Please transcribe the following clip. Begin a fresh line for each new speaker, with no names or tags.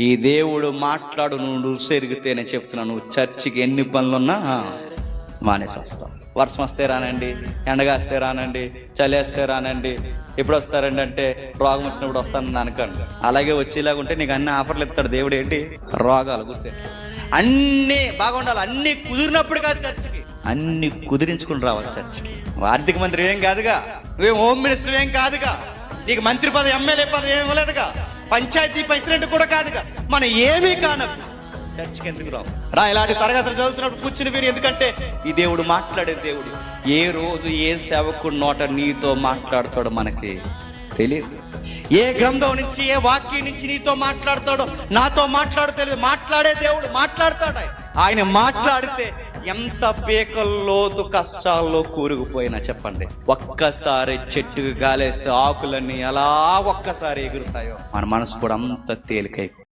ఈ దేవుడు మాట్లాడు నువ్వు సెరిగితేనే చెప్తున్నాను. నువ్వు చర్చికి ఎన్ని పనులున్నా మానేసి వస్తాం వర్షం వస్తే రానండి ఎండగాస్తే రానండి చలేస్తే రానండి ఎప్పుడు వస్తారండి అంటే రోగం వచ్చినప్పుడు వస్తానని అనుకోండి. అలాగే వచ్చేలాగా ఉంటే నీకు అన్ని ఆఫర్లు ఇస్తాడు దేవుడు ఏంటి? రోగాలు గుర్తే అన్నీ బాగుండాలి అన్నీ కుదిరినప్పుడు కాదు చర్చికి. అన్ని కుదిరించుకుని రావాలి చర్చికి. ఆర్థిక మంత్రి ఏం కాదుగా? నువ్వేం హోమ్ మినిస్టర్ ఏం కాదుగా? నీకు మంత్రి పదవి ఎమ్మెల్యే పదవి ఏం ఇవ్వలేదుగా? పంచాయతీ ప్రెసిడెంట్ కూడా కాదుగా మనం ఏమీ కానప్పుడు చర్చికి ఎందుకు రావు రా ఇలాంటి తరగతులు చదువుతున్నప్పుడు కూర్చుని విని ఎందుకంటే ఈ దేవుడు మాట్లాడే దేవుడు. ఏ రోజు ఏ సేవకుడు నోట నీతో మాట్లాడతాడో మనకి తెలియదు. ఏ గ్రంథం నుంచి ఏ వాక్యం నుంచి నీతో మాట్లాడతాడో నాతో మాట్లాడు తెలియదు మాట్లాడే దేవుడు మాట్లాడతాడు ఆయన. ఆయన మాట్లాడితే ఎంత పీకల్లోతు కష్టాల్లో కూరుకుపోయినా చెప్పండి. ఒక్కసారి చెట్టుకు గాలేస్తే ఆకులన్నీ అలా ఒక్కసారి ఎగురుతాయో మన మనసు కూడా అంత తేలికై